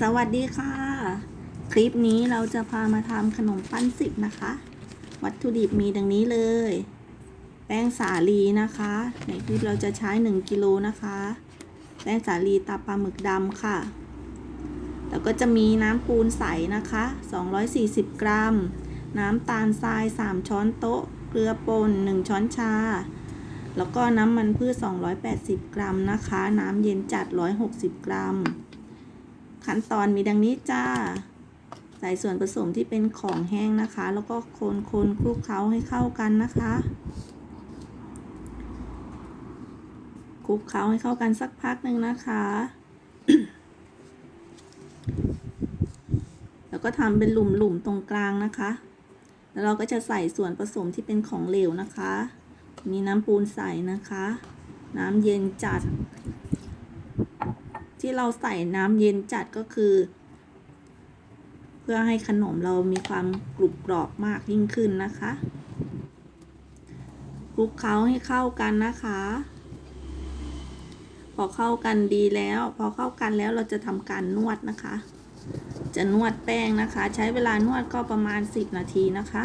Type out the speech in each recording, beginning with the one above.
สวัสดีค่ะ คลิปนี้เราจะพามาทำขนมปั้นสิบนะคะ วัตถุดิบมีดังนี้เลย แป้งสาลีนะคะ ในคลิปเราจะใช้ 1กิโลนะคะ แป้งสาลีตาปลาหมึกดำค่ะ แล้วก็จะมีน้ำปูนใสนะคะ 240 กรัม น้ำตาลทราย 3 ช้อนโต๊ะ เกลือป่น1 ช้อนชาแล้วก็น้ำมันพืช 280 กรัมนะคะ น้ำเย็นจัด 160 กรัม ขั้นตอนมีดังนี้จ้า ใส่ส่วนผสมที่เป็นของแห้งนะคะ แล้วก็คนคนคลุกเคล้าให้เข้ากันนะคะคลุกเคล้าให้เข้ากันสักพักหนึ่งนะคะ แล้วก็ทำเป็นหลุมๆตรงกลางนะคะ แล้วเราก็จะใส่ส่วนผสมที่เป็นของเหลวนะคะ มีน้ำปูนใส่นะคะ น้ำเย็นจัด ที่เราใส่น้ำเย็นจัดก็คือ เพื่อให้ขนมเรามีความกรุบกรอบมากยิ่งขึ้นนะคะคลุกเคล้าให้เข้ากันนะคะ พอเข้ากันดีแล้ว พอเข้ากันแล้วเราจะทำการนวดนะคะ จะนวดแป้งนะคะ ใช้เวลานวดก็ประมาณ 10 นาทีนะคะ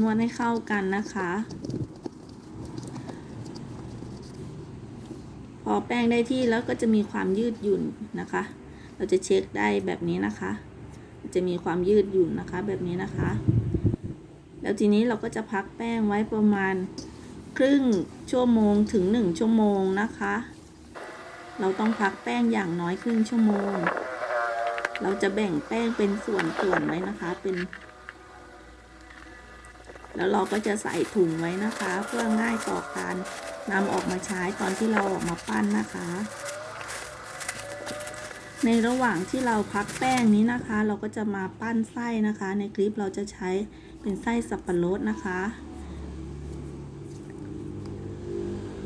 นวดให้เข้ากันนะคะ อแป้งได้ที่แล้วก็จะมีความยืดหยุ่นนะคะ เราจะเช็คได้แบบนี้นะคะ จะมีความยืดหยุ่นนะคะแบบนี้นะคะ แล้วทีนี้เราก็จะพักแป้งไว้ประมาณครึ่งชั่วโมงถึงหนึ่งชั่วโมงนะคะ เราต้องพักแป้งอย่างน้อยครึ่งชั่วโมง เราจะแบ่งแป้งเป็นส่วนๆไว้นะคะเป็น แล้วเราก็จะใส่ถุงไว้นะคะ เพื่อง่ายต่อการนำออกมาใช้ตอนที่เราออกมาปั้นนะคะ ในระหว่างที่เราพักแป้งนี้นะคะ เราก็จะมาปั้นไส้นะคะ ในคลิปเราจะใช้เป็นไส้สับปะรดนะคะ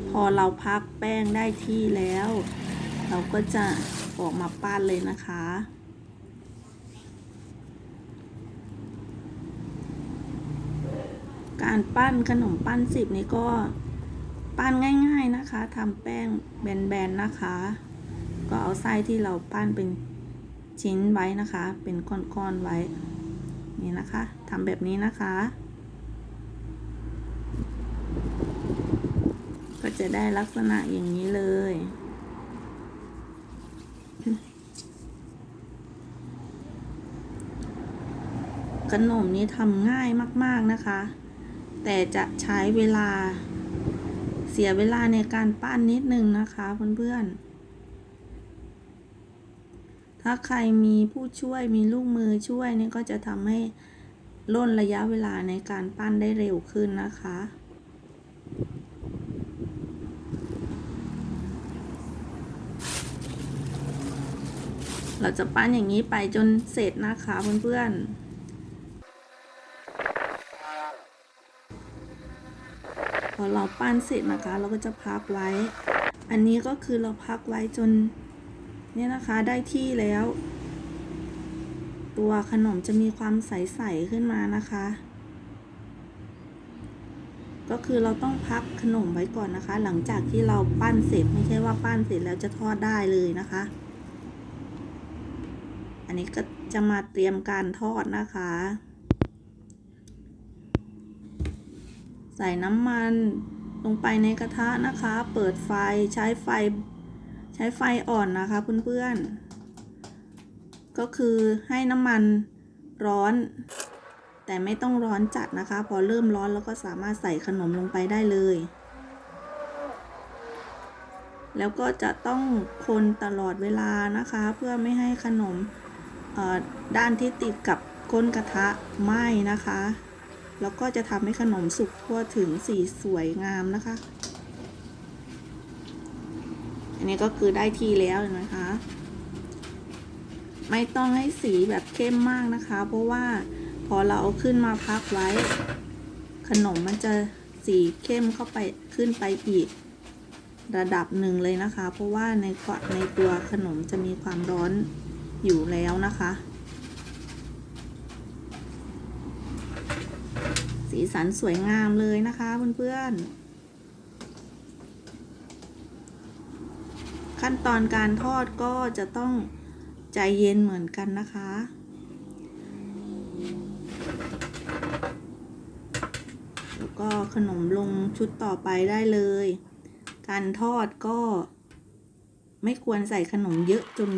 พอเราพักแป้งได้ที่แล้ว เราก็จะออกมาปั้นเลยนะคะ การปั้นขนมปั้นสิบนี้ก็ปั้นง่ายๆนะคะทำแป้งแบนๆนะคะ ก็เอาไส้ที่เราปั้นเป็นชิ้นไว้นะคะ เป็นก้อนๆไว้ นี่นะคะทำแบบนี้นะคะ ก็จะได้ลักษณะอย่างนี้เลยขนมนี้ทำง่ายมากๆนะคะ แต่จะใช้เวลาเสียเวลาในการปั้นนิดนึงนะคะเพื่อนๆ ถ้าใครมีผู้ช่วยมีลูกมือช่วยนี่ก็จะทำให้ล่นระยะเวลาในการปั้นได้เร็วขึ้นนะคะเราจะปั้นอย่างนี้ไปจนเสร็จนะคะเพื่อนๆ อเราปั้นเสร็จนะคะ เราก็จะพักไว้ อันนี้ก็คือเราพักไว้จนเนี่ยนะคะได้ที่แล้ว ตัวขนมจะมีความใสๆขึ้นมานะคะ ก็คือเราต้องพักขนมไว้ก่อนนะคะ หลังจากที่เราปั้นเสร็จไม่ใช่ว่าปั้นเสร็จแล้วจะทอดได้เลยนะคะ อันนี้ก็จะมาเตรียมการทอดนะคะ ใส่น้ำมันลงไปในกระทะนะคะ เปิดไฟใช้ไฟ ใช้ไฟอ่อนนะคะเพื่อนๆ ก็คือให้น้ำมันร้อน แต่ไม่ต้องร้อนจัดนะคะ พอเริ่มร้อนแล้วก็สามารถใส่ขนมลงไปได้เลย แล้วก็จะต้องคนตลอดเวลานะคะ เพื่อไม่ให้ขนมด้านที่ติดกับก้นกระทะไหม้นะคะ แล้วก็จะทำให้ขนมสุกทั่วถึงสีสวยงามนะคะ อันนี้ก็คือได้ที่แล้วนะคะ ไม่ต้องให้สีแบบเข้มมากนะคะ เพราะว่าพอเราเอาขึ้นมาพักไว้ ขนมมันจะสีเข้มเข้าไปขึ้นไปอีกระดับหนึ่งเลยนะคะ เพราะว่าในในตัวขนมจะมีความร้อนอยู่แล้วนะคะ สีสันสวยงามเลยนะคะเพื่อนๆ ขั้นตอนการทอดก็จะต้องใจเย็นเหมือนกันนะคะแล้วก็ขนมลงชุดต่อไปได้เลย การทอดก็ไม่ควรใส่ขนมเยอะจน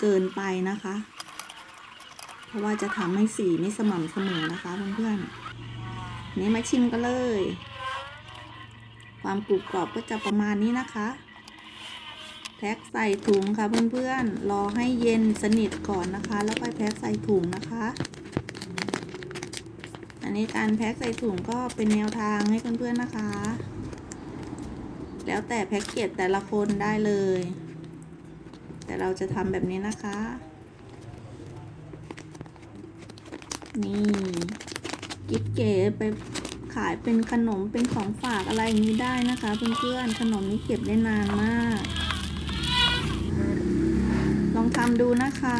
เกินไปนะคะ เพราะว่าจะทำให้สีไม่สม่ำเสมอนะคะเพื่อนๆ นี่มาชิมกันเลย ความกรุบกรอบก็จะประมาณนี้นะคะ แพ็คใส่ถุงค่ะเพื่อนๆ รอให้เย็นสนิทก่อนนะคะ แล้วค่อยแพ็คใส่ถุงนะคะ อันนี้การแพ็คใส่ถุงก็เป็นแนวทางให้เพื่อนๆนะคะ แล้วแต่แพ็กเกจแต่ละคนได้เลย แต่เราจะทำแบบนี้นะคะ นี่ กิ๊บเก๋ไปขายเป็นขนมเป็นของฝากอะไรอย่างนี้ได้นะคะเพื่อนๆขนมนี้เก็บได้นานมาก ลองทำดูนะคะ